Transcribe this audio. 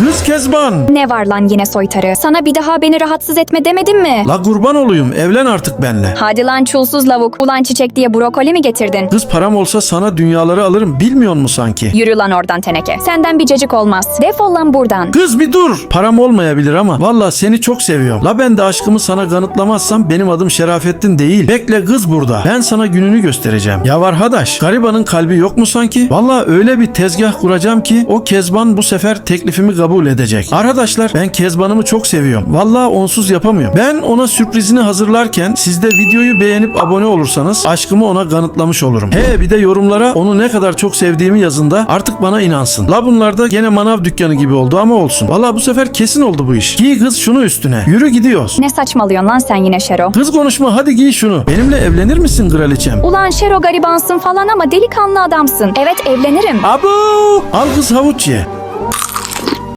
Kız Kezban. Ne var lan yine soytarı? Sana bir daha beni rahatsız etme demedim mi? La kurban olayım evlen artık benle. Hadi lan çulsuz lavuk. Ulan çiçek diye brokoli mi getirdin? Kız param olsa sana dünyaları alırım bilmiyor mu sanki? Yürü lan oradan teneke. Senden bir cacık olmaz. Defol lan buradan. Kız bir dur. Param olmayabilir ama valla seni çok seviyorum. La ben de aşkımı sana kanıtlamazsam benim adım Şerafettin değil. Bekle kız burada. Ben sana gününü göstereceğim. Ya var hadaş. Garibanın kalbi yok mu sanki? Valla öyle bir tezgah kuracağım ki o Kezban bu sefer teklifimi kabul edecek. Arkadaşlar ben Kezban'ımı çok seviyorum. Valla onsuz yapamıyorum. Ben ona sürprizini hazırlarken siz de videoyu beğenip abone olursanız aşkımı ona kanıtlamış olurum. He bir de yorumlara onu ne kadar çok sevdiğimi yazın da artık bana inansın. La bunlar da gene manav dükkanı gibi oldu ama olsun. Valla bu sefer kesin oldu bu iş. Giy kız şunu üstüne. Yürü gidiyoruz. Ne saçmalıyorsun lan sen yine Şero? Kız konuşma hadi giy şunu. Benimle evlenir misin kraliçem? Ulan Şero garibansın falan ama delikanlı adamsın. Evet evlenirim. Abu! Al kız havuç ye.